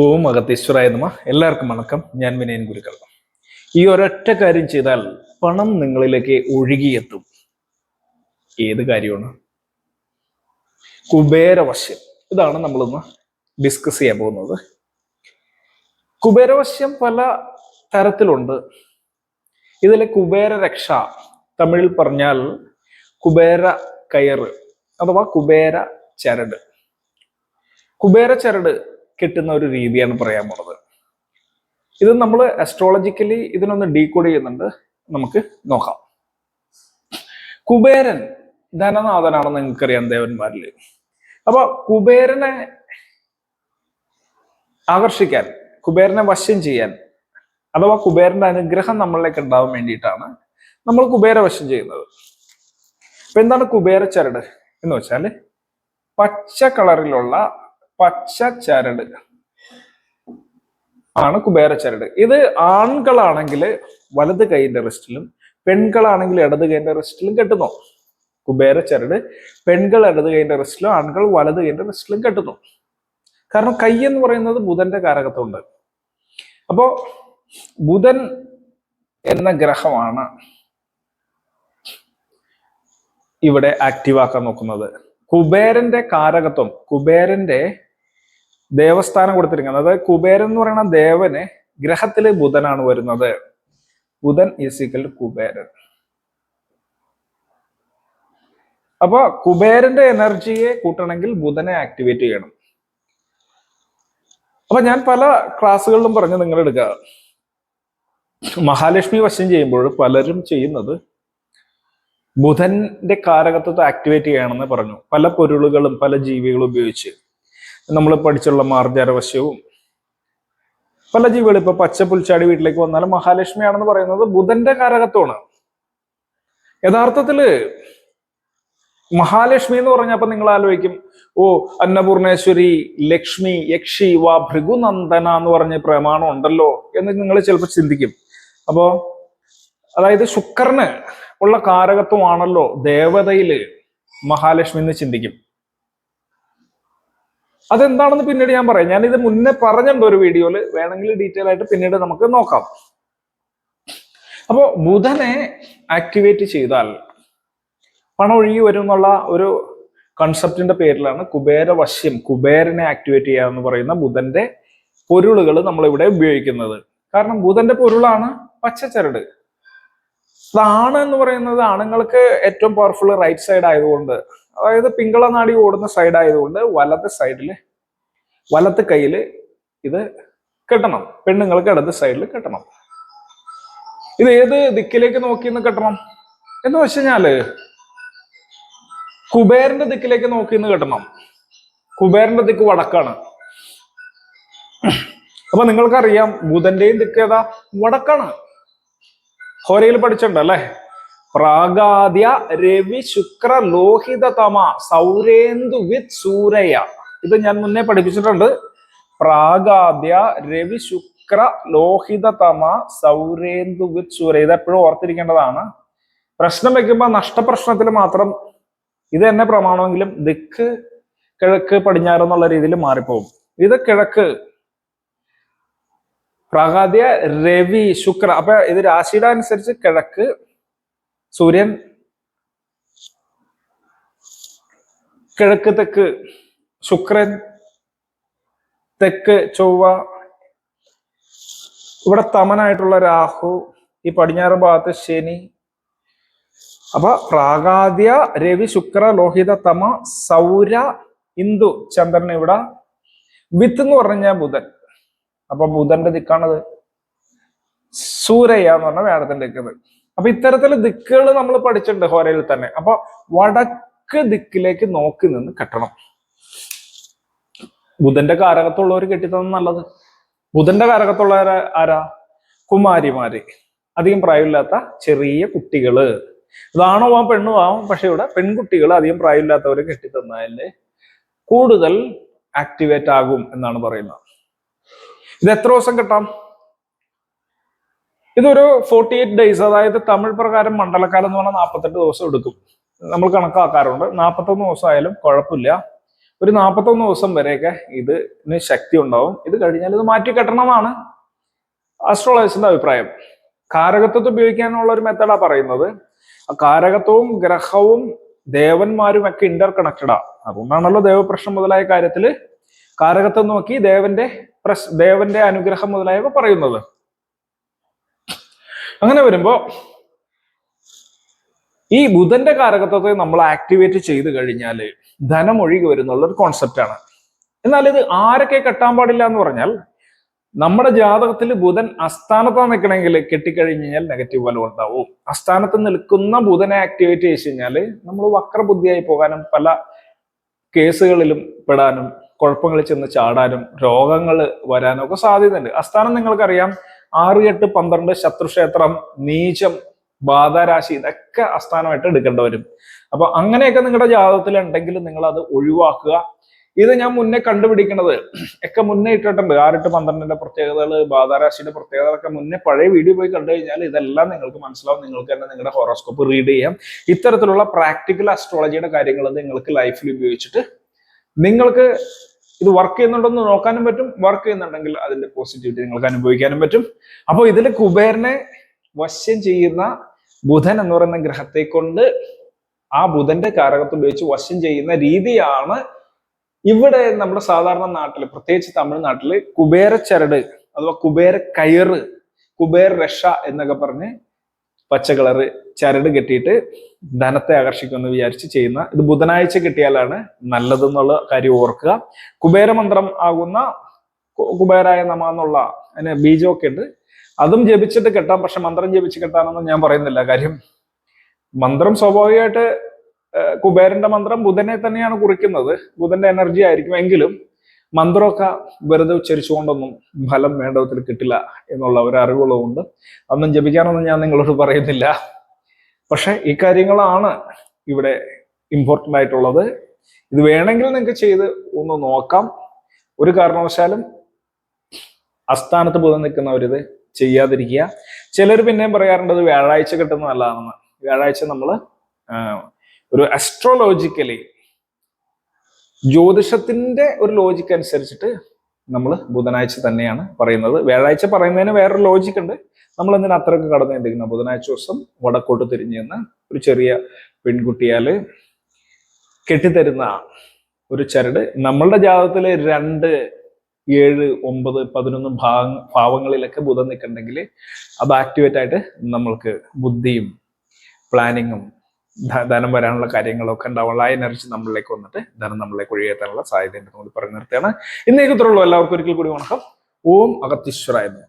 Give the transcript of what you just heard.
ഓം അഗത്തീശ്വരായ നമ. എല്ലാവർക്കും വണക്കം. ഞാൻ വിനയൻ ഗുരുക്കൾ. ഈ ഒരൊറ്റ കാര്യം ചെയ്താൽ പണം നിങ്ങളിലേക്ക് ഒഴുകിയെത്തും. ഏത് കാര്യമാണ്? കുബേരവശ്യം. ഇതാണ് നമ്മളിന്ന് ഡിസ്കസ് ചെയ്യാൻ പോകുന്നത്. കുബേരവശ്യം പല തരത്തിലുണ്ട്. ഇതിലെ കുബേര രക്ഷ തമിഴിൽ പറഞ്ഞാൽ കുബേര കയറ് അഥവാ കുബേര ചരട് കുബേര ചരട് കിട്ടുന്ന ഒരു രീതിയാണ് പറയാൻ പോണത്. ഇത് നമ്മൾ അസ്ട്രോളജിക്കലി ഇതിനൊന്ന് ഡീകോഡ് ചെയ്യുന്നുണ്ട്. നമുക്ക് നോക്കാം. കുബേരൻ ധനനാഥനാണെന്ന് നിങ്ങൾക്കറിയാം ദേവന്മാരിൽ അപ്പൊ കുബേരനെ ആകർഷിക്കാൻ കുബേരനെ വശം ചെയ്യാൻ അഥവാ കുബേരന്റെ അനുഗ്രഹം നമ്മളിലേക്ക് ഉണ്ടാവാൻ വേണ്ടിയിട്ടാണ് നമ്മൾ കുബേര വശം ചെയ്യുന്നത്. അപ്പൊ എന്താണ് കുബേര ചരട് എന്ന് വെച്ചാൽ പച്ച കളറിലുള്ള പച്ച ചരട് ആണ് കുബേര ചരട് ഇത് ആൺകളാണെങ്കിൽ വലത് കൈയിന്റെ റിസ്റ്റിലും പെൺകളാണെങ്കിൽ ഇടത് കൈയിന്റെ റിസ്റ്റിലും കെട്ടുന്നു. കുബേര ചരട് പെൺകൾ ഇടത് കൈയിന്റെ റിസ്റ്റിലും ആൺകൾ വലത് കൈയിന്റെ റിസ്റ്റിലും കെട്ടുന്നു. കാരണം കൈ എന്ന് പറയുന്നത് ബുധന്റെ കാരകത്വമുണ്ട്. അപ്പോ ബുധൻ എന്ന ഗ്രഹമാണ് ഇവിടെ ആക്റ്റീവാക്കാൻ നോക്കുന്നത്. കുബേരന്റെ കാരകത്വം കുബേരന്റെ ദേവസ്ഥാനം കൊടുത്തിരിക്കുന്നത്. അതായത് കുബേരൻ എന്ന് പറയുന്ന ദേവന് ഗ്രഹത്തിലെ ബുധനാണ് വരുന്നത്. ബുധൻ ഈസിക്കൽ കുബേരൻ. അപ്പൊ കുബേരന്റെ എനർജിയെ കൂട്ടണമെങ്കിൽ ബുധനെ ആക്ടിവേറ്റ് ചെയ്യണം. അപ്പൊ ഞാൻ പല ക്ലാസ്സുകളിലും പറഞ്ഞ് നിങ്ങൾ എടുക്കുക. മഹാലക്ഷ്മി വശം ചെയ്യുമ്പോൾ പലരും ചെയ്യുന്നത് ബുധന്റെ കാരകത്വത്തെ ആക്ടിവേറ്റ് ചെയ്യണമെന്ന് പറഞ്ഞു. പല പൊരുളുകളും പല ജീവികളും ഉപയോഗിച്ച്. നമ്മൾ പഠിച്ചുള്ള മാർജാരവശ്യവും പല ജീവികളും ഇപ്പൊ പച്ച പുൽച്ചാടി വീട്ടിലേക്ക് വന്നാലും മഹാലക്ഷ്മിയാണെന്ന് പറയുന്നത് ബുധന്റെ കാരകത്വമാണ് യഥാർത്ഥത്തിൽ മഹാലക്ഷ്മി എന്ന് പറഞ്ഞപ്പോ നിങ്ങൾ ആലോചിക്കും ഓ അന്നപൂർണേശ്വരി ലക്ഷ്മി യക്ഷി വാ ഭൃഗുനന്ദന എന്ന് പറഞ്ഞ പ്രമാണം ഉണ്ടല്ലോ എന്ന് നിങ്ങൾ ചിലപ്പോൾ ചിന്തിക്കും. അപ്പോ അതായത് ശുക്രന് ഉള്ള കാരകത്വമാണല്ലോ ദേവതയിൽ മഹാലക്ഷ്മി എന്ന് ചിന്തിക്കും. അതെന്താണെന്ന് പിന്നീട് ഞാൻ പറയാം. ഞാൻ ഇത് മുന്നേ പറഞ്ഞിട്ടുണ്ട് ഒരു വീഡിയോയിൽ വേണമെങ്കിൽ ഡീറ്റെയിൽ ആയിട്ട് പിന്നീട് നമുക്ക് നോക്കാം. അപ്പോ ബുധനെ ആക്ടിവേറ്റ് ചെയ്താൽ പണം ഒഴുകി വരും എന്നുള്ള ഒരു കൺസെപ്റ്റിന്റെ പേരിലാണ് കുബേര വശ്യം കുബേരനെ ആക്ടിവേറ്റ് ചെയ്യുക എന്ന് പറയുന്ന ബുധന്റെ പൊരുളുകൾ നമ്മൾ ഇവിടെ ഉപയോഗിക്കുന്നത്. കാരണം ബുധന്റെ പൊരുളാണ് പച്ചച്ചരട്. ആണ് എന്ന് പറയുന്നത് ആണുങ്ങൾക്ക് ഏറ്റവും പവർഫുൾ റൈറ്റ് സൈഡ് ആയതുകൊണ്ട് അതായത് പിങ്കള നാടി ഓടുന്ന സൈഡ് ആയതുകൊണ്ട് വലത്തെ സൈഡിൽ വലത്ത് കയ്യിൽ ഇത് കെട്ടണം. പെണ്ണുങ്ങൾക്ക് ഇടത് സൈഡിൽ കെട്ടണം. ഇത് ഏത് ദിക്കിലേക്ക് നോക്കിന്ന് കെട്ടണം എന്ന് വെച്ച് കഴിഞ്ഞാൽ കുബേരന്റെ ദിക്കിലേക്ക് നോക്കിന്ന് കെട്ടണം. കുബേരന്റെ ദിക്ക് വടക്കാണ്. അപ്പൊ നിങ്ങൾക്കറിയാം ബുധന്റെയും ദിക്ക് ഏതാ? വടക്കാണ്. ഹോരയിൽ പഠിച്ചിട്ടുണ്ട് അല്ലെ? പ്രാഗാദ്യ രവി ശുക്ര ലോഹിത തമ സൗരേന്ദു വിത്ത് സൂരയ. ഇത് ഞാൻ മുന്നേ പഠിപ്പിച്ചിട്ടുണ്ട്. പ്രാഗാദ്യ രവി ശുക്ര ലോഹിത തമ സൗരേന്ദു വിത്ത് സൂര്യ. ഇത് എപ്പോഴും ഓർത്തിരിക്കേണ്ടതാണ്. പ്രശ്നം വെക്കുമ്പോൾ നഷ്ടപ്രശ്നത്തിൽ മാത്രം ഇത് തന്നെ പ്രമാണമെങ്കിലും ദിക്ക് കിഴക്ക് പടിഞ്ഞാറ് എന്നുള്ള രീതിയിൽ മാറിപ്പോകും ഇത് കിഴക്ക്. പ്രാഗാദ്യ രവി ശുക്ര. അപ്പൊ ഇത് രാശിയുടെ അനുസരിച്ച് കിഴക്ക് സൂര്യൻ കിഴക്ക് തെക്ക് ശുക്രൻ തെക്ക് ചൊവ്വ ഇവിടെ തമനായിട്ടുള്ള രാഹു ഈ പടിഞ്ഞാറ് ഭാഗത്ത് ശനി. അപ്പൊ പ്രാഗാദ്യ രവി ശുക്ര ലോഹിത തമ സൗര ഇന്ദു ചന്ദ്രൻ ഇവിടെ. വിത്ത് എന്ന് പറഞ്ഞാൽ ബുധൻ. അപ്പൊ ബുധന്റെ ദിക്കാണത് സൂരയ്യ എന്ന് പറഞ്ഞ വേടത്തിന്റെ ദിക്കത് അപ്പൊ ഇത്തരത്തിൽ ദിക്കുകൾ നമ്മൾ പഠിച്ചിട്ടുണ്ട് ഹോരയിൽ തന്നെ. അപ്പൊ വടക്ക് ദിക്കിലേക്ക് നോക്കി നിന്ന് കെട്ടണം. ബുധന്റെ കാരകത്തുള്ളവർ കെട്ടിത്തന്നെ നല്ലത്. ബുധന്റെ കാരകത്തുള്ളവർ ആരാ? കുമാരിമാര്. അധികം പ്രായമില്ലാത്ത ചെറിയ കുട്ടികൾ. അതാണോ ആവാം പെണ്ണോ? ആവും പക്ഷെ ഇവിടെ പെൺകുട്ടികൾ അധികം പ്രായമില്ലാത്തവരെ കെട്ടിത്തന്നാൽ കൂടുതൽ ആക്ടിവേറ്റ് ആകും എന്നാണ് പറയുന്നത്. ഇത് എത്ര ദിവസം കിട്ടാം? ഇതൊരു ഫോർട്ടി എയ്റ്റ് ഡേയ്സ് അതായത് തമിഴ് പ്രകാരം മണ്ഡലക്കാലം എന്ന് പറഞ്ഞാൽ നാൽപ്പത്തെട്ട് ദിവസം എടുക്കും. നമ്മൾ കണക്കാക്കാറുണ്ട്. നാൽപ്പത്തൊന്ന് ദിവസം ആയാലും കുഴപ്പമില്ല. ഒരു നാൽപ്പത്തൊന്ന് ദിവസം വരെയൊക്കെ ഇതിന് ശക്തി ഉണ്ടാവും. ഇത് കഴിഞ്ഞാൽ ഇത് മാറ്റി കെട്ടണമെന്നാണ് ആസ്ട്രോളജേഴ്സിന്റെ അഭിപ്രായം. കാരകത്വത്തെ ഉപയോഗിക്കാനുള്ള ഒരു മെത്തേഡാ പറയുന്നത്. കാരകത്വവും ഗ്രഹവും ദേവന്മാരും ഒക്കെ ഇന്റർ കണക്റ്റഡാ അതുകൊണ്ടാണല്ലോ ദേവപ്രശ്നം മുതലായ കാര്യത്തിൽ കാരകത്വം നോക്കി ദേവന്റെ പ്രശ് ദേവന്റെ അനുഗ്രഹം മുതലായവ പറയുന്നത്. അങ്ങനെ വരുമ്പോ ഈ ബുധന്റെ കാരകത്വത്തെ നമ്മൾ ആക്ടിവേറ്റ് ചെയ്ത് കഴിഞ്ഞാൽ ധനം ഒഴുകി വരുന്നുള്ള ഒരു കോൺസെപ്റ്റ് ആണ്. എന്നാൽ ഇത് ആരൊക്കെ കെട്ടാൻ പാടില്ല എന്ന് പറഞ്ഞാൽ നമ്മുടെ ജാതകത്തിൽ ബുധൻ അസ്ഥാനത്താണ് നിൽക്കണമെങ്കിൽ കെട്ടിക്കഴിഞ്ഞ് കഴിഞ്ഞാൽ നെഗറ്റീവ് ഫലം ഉണ്ടാവും. അസ്ഥാനത്ത് നിൽക്കുന്ന ബുധനെ ആക്ടിവേറ്റ് ചെയ്ത് കഴിഞ്ഞാൽ നമ്മൾ വക്രബുദ്ധിയായി പോകാനും പല കേസുകളിലും പെടാനും കുഴപ്പങ്ങളിൽ ചെന്ന് ചാടാനും രോഗങ്ങൾ വരാനും ഒക്കെ സാധ്യതയുണ്ട്. അസ്ഥാനം നിങ്ങൾക്കറിയാം. ആറ് എട്ട് പന്ത്രണ്ട് ശത്രുക്ഷേത്രം നീചം ബാധാരാശി ഇതൊക്കെ അസ്ഥാനമായിട്ട് എടുക്കേണ്ടി വരും. അപ്പൊ അങ്ങനെയൊക്കെ നിങ്ങളുടെ ജാതകത്തിൽ ഉണ്ടെങ്കിൽ നിങ്ങൾ അത് ഒഴിവാക്കുക. ഇത് ഞാൻ മുന്നേ കണ്ടുപിടിക്കുന്നത് ഒക്കെ മുന്നേ ഇട്ടിട്ടുണ്ട്. ആറിട്ട് പന്ത്രണ്ടിന്റെ പ്രത്യേകതകൾ ബാധാരാശിയുടെ പ്രത്യേകതകളൊക്കെ മുന്നേ പഴയ വീഡിയോ പോയി കണ്ടു കഴിഞ്ഞാൽ ഇതെല്ലാം നിങ്ങൾക്ക് മനസ്സിലാവും. നിങ്ങൾക്ക് തന്നെ നിങ്ങളുടെ ഹോറോസ്കോപ്പ് റീഡ് ചെയ്യാം. ഇത്തരത്തിലുള്ള പ്രാക്ടിക്കൽ അസ്ട്രോളജിയുടെ കാര്യങ്ങൾ നിങ്ങൾക്ക് ലൈഫിൽ ഉപയോഗിച്ചിട്ട് നിങ്ങൾക്ക് ഇത് വർക്ക് ചെയ്യുന്നുണ്ടെന്ന് നോക്കാനും പറ്റും. വർക്ക് ചെയ്യുന്നുണ്ടെങ്കിൽ അതിന്റെ പോസിറ്റിവിറ്റി നിങ്ങൾക്ക് അനുഭവിക്കാനും പറ്റും. അപ്പോൾ ഇതിൽ കുബേരനെ വശ്യം ചെയ്യുന്ന ബുധൻ എന്ന് പറയുന്ന ഗ്രഹത്തെ കൊണ്ട് ആ ബുധന്റെ കാരകത്വം ഉപയോഗിച്ച് വശ്യം ചെയ്യുന്ന രീതിയാണ് ഇവിടെ നമ്മുടെ സാധാരണ നാട്ടിൽ പ്രത്യേകിച്ച് തമിഴ്നാട്ടിൽ കുബേര ചരട് അഥവാ കുബേര കയറ് കുബേര രക്ഷ എന്നൊക്കെ പറഞ്ഞ് പച്ച കളറ് ചരട് കെട്ടിയിട്ട് ധനത്തെ ആകർഷിക്കുമെന്ന് വിചാരിച്ച് ചെയ്യുന്ന ഇത് ബുധനാഴ്ച കിട്ടിയാലാണ് നല്ലതെന്നുള്ള കാര്യം ഓർക്കുക. കുബേരമന്ത്രം ആകുന്ന കുബേരായ നമ എന്നുള്ള അതിന് ബീജമൊക്കെ ഉണ്ട്. അതും ജപിച്ചിട്ട് കെട്ടാം. പക്ഷെ മന്ത്രം ജപിച്ച് കെട്ടാനൊന്നും ഞാൻ പറയുന്നില്ല. കാര്യം മന്ത്രം സ്വാഭാവികമായിട്ട് കുബേരന്റെ മന്ത്രം ബുധനെ തന്നെയാണ് കുറിക്കുന്നത്. ബുധന്റെ എനർജി ആയിരിക്കും. എങ്കിലും മന്ത്രമൊക്കെ വെറുതെ ഉച്ചരിച്ചുകൊണ്ടൊന്നും ഫലം വേണ്ട വിധത്തിൽ കിട്ടില്ല എന്നുള്ള ഒരു അറിവുള്ളതുകൊണ്ട് അതൊന്നും ജപിക്കാനൊന്നും ഞാൻ നിങ്ങളോട് പറയുന്നില്ല. പക്ഷെ ഈ കാര്യങ്ങളാണ് ഇവിടെ ഇമ്പോർട്ടന്റ് ആയിട്ടുള്ളത്. ഇത് വേണമെങ്കിൽ നിങ്ങൾക്ക് ചെയ്ത് ഒന്ന് നോക്കാം. ഒരു കാരണവശാലും അസ്ഥാനത്ത് ബുധൻ നിൽക്കുന്നവരിത് ചെയ്യാതിരിക്കുക. ചിലർ പിന്നെയും പറയാറുണ്ട് ഇത് വ്യാഴാഴ്ച കിട്ടുന്ന നല്ലതാണെന്ന് വ്യാഴാഴ്ച നമ്മൾ ഒരു അസ്ട്രോളോജിക്കലി ജ്യോതിഷത്തിന്റെ ഒരു ലോജിക്ക് അനുസരിച്ചിട്ട് നമ്മൾ ബുധനാഴ്ച തന്നെയാണ് പറയുന്നത്. വ്യാഴാഴ്ച പറയുന്നതിന് വേറൊരു ലോജിക്ക് ഉണ്ട്. നമ്മൾ എന്തിനാ അത്രയ്ക്ക് കടന്നു ബുധനാഴ്ച ദിവസം വടക്കോട്ട് തിരിഞ്ഞു നിന്ന് ഒരു ചെറിയ പെൺകുട്ടിയാൽ കെട്ടിത്തരുന്ന ഒരു ചരട് നമ്മളുടെ ജാതത്തിലെ രണ്ട് ഏഴ് ഒമ്പത് പതിനൊന്ന് ഭാഗ ഭാവങ്ങളിലൊക്കെ ബുധം നിൽക്കണ്ടെങ്കിൽ അത് ആക്ടിവേറ്റ് ആയിട്ട് നമ്മൾക്ക് ബുദ്ധിയും പ്ലാനിങ്ങും ധനം വരാനുള്ള കാര്യങ്ങളൊക്കെ ഉണ്ടാവുള്ള ആ എനർജി നമ്മളിലേക്ക് വന്നിട്ട് ധനം നമ്മളിലേക്ക് ഒഴിയെത്താനുള്ള സാധ്യത ഉണ്ടെന്ന് കൂടി പറഞ്ഞു നിർത്തിയാണ് ഇന്നേക്ക് എല്ലാവർക്കും ഒരിക്കൽ കൂടി വണക്കം. ഓം അഗത്തീശ്വരായ.